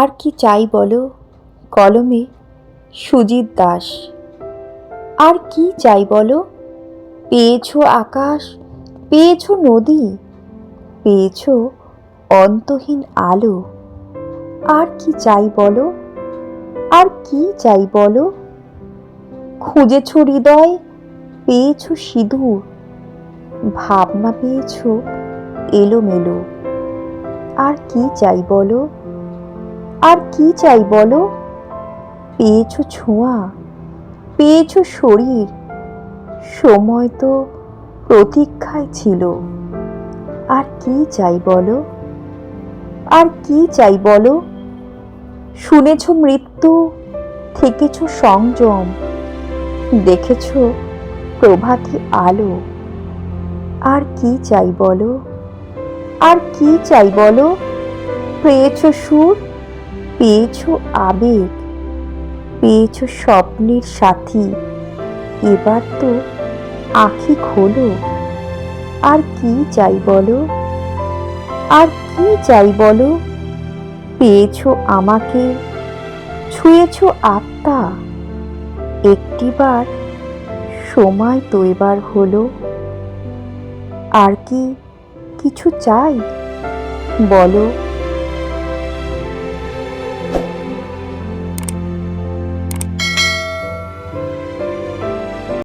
আর কি চাই বলো? কলমে সুজিত দাস। আর কি চাই বলো? পেয়েছ আকাশ, পেয়েছ নদী, পেয়েছ অন্তহীন আলো। আর কি চাই বলো? আর কি চাই বলো? খুঁজেছো হৃদয়, পেয়েছ সিঁদুর, ভাবনা পেয়েছ এলোমেলো। আর কি চাই বলো? আর কি চাই বলো? পেয়েছ ছোঁয়া, পেয়েছ শরীর, সময় তো প্রতীক্ষায় ছিল। আর কি চাই বলো? আর কি চাই বলো? শুনেছ মৃত্যু, থেকেছ সংযম, দেখেছ প্রভাতী আলো। আর কি চাই বলো? আর কি চাই বলো? পেয়েছ সুর পেয়েছ আবেগ, পেয়েছ স্বপ্নের সাথী। এবার তো আখি খোলো। আর কি চাই বলো? আর কি চাই বলো? পেয়েছ আমাকে, ছুঁয়েছ আত্মা। একটিবার সময় তো এবার হলো। আর কি কিছু চাই বলো?